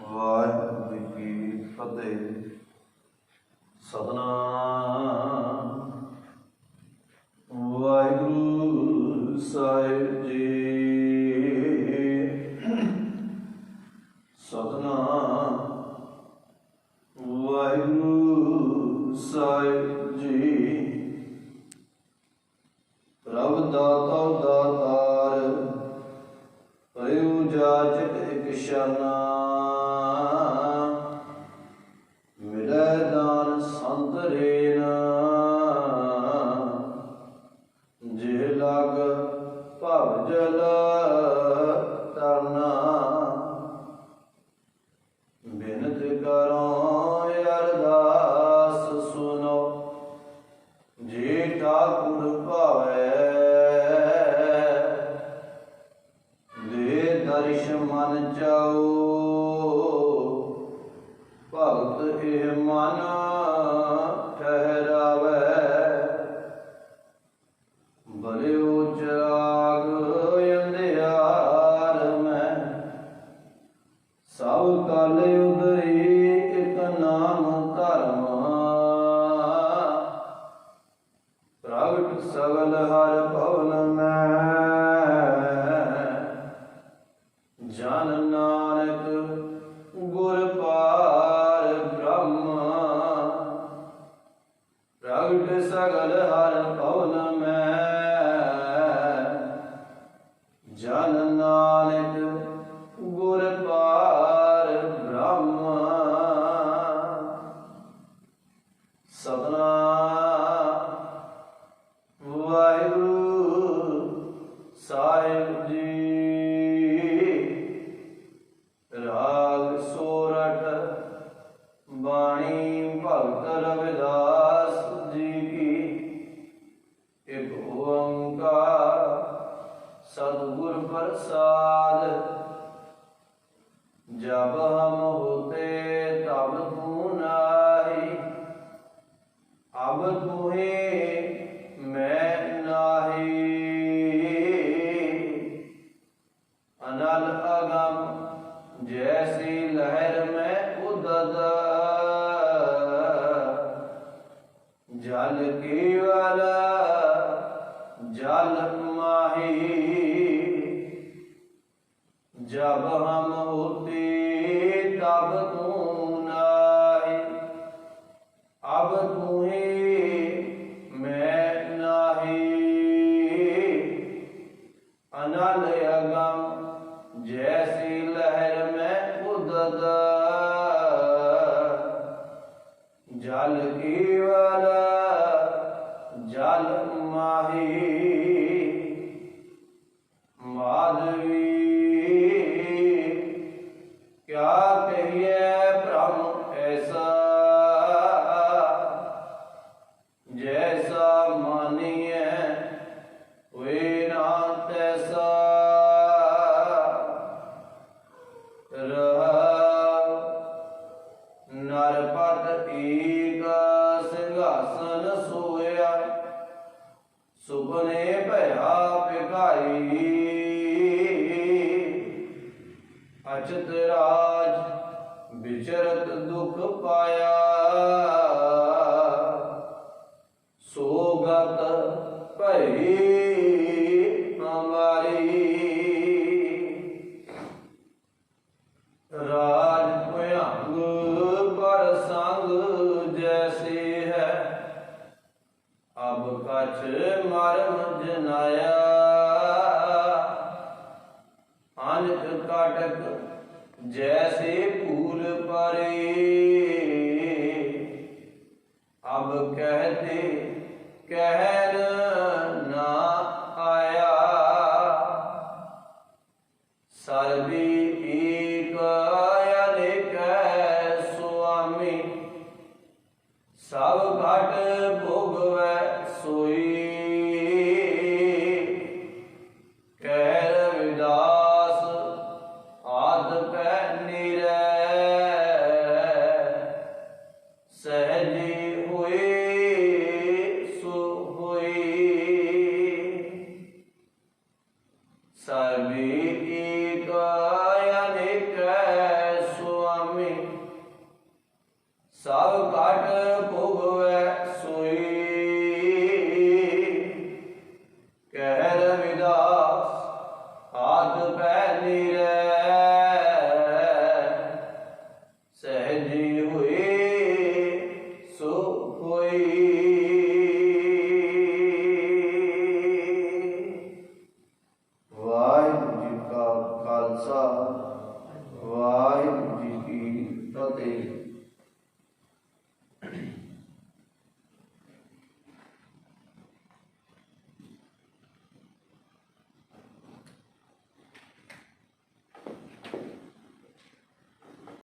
ਵਾਹਿਗੁਰੂ ਜੀ ਕੀ ਫਤਿਹ। ਸਤਨਾਮ। ਵਾਹਿਗੁਰੂ ਸਾਹਿਬ ਜੀ। ਸਤਨਾਮ। ਵਾਹਿਗੁਰੂ ਸਾਹਿਬ ਜੀ। ਪ੍ਰਭ ਦਾਤਾ ਦਾਤਾਰ ਪ੍ਰਯੂ ਜਾਚਕ ਇਕ ਸ਼ਾਨਾ ਦਰਸ਼ ਮਨ ਚਾਉ ਭਗਤ ਇਹ ਮਨ ਠਹਿਰਾਵੇ। ਬਲਿਓ ਚਰਾਗ ਅੰਧਿਆਰ ਮੈਂ। ਸਭ ਕਲ ਉਦਰੇ ਇਕ ਨਾਮ ਧਰਮ। ਪ੍ਰਗਟ ਸਗਲ ਹਰ ਭਵ ਸਾਹਿਬ ਜੀ ऐसी लहर में उददा झलकी वाला जल माही जब हम होती ਜਲ ਮਾਹੀ। ਭਇਆ ਭਿਖਾਈ ਅਚਤ ਰਾਜ ਵਿਚਰਤ ਦੁਖ ਪਾਇਆ। ਨਾਨਕ ਜੈਸੇ ਭੂਲ ਪਰੇ। ਅਬ ਕਹਤੇ ਕਹਿ سہلے ہوئے سو ہوئے۔ سبھی سب کاٹ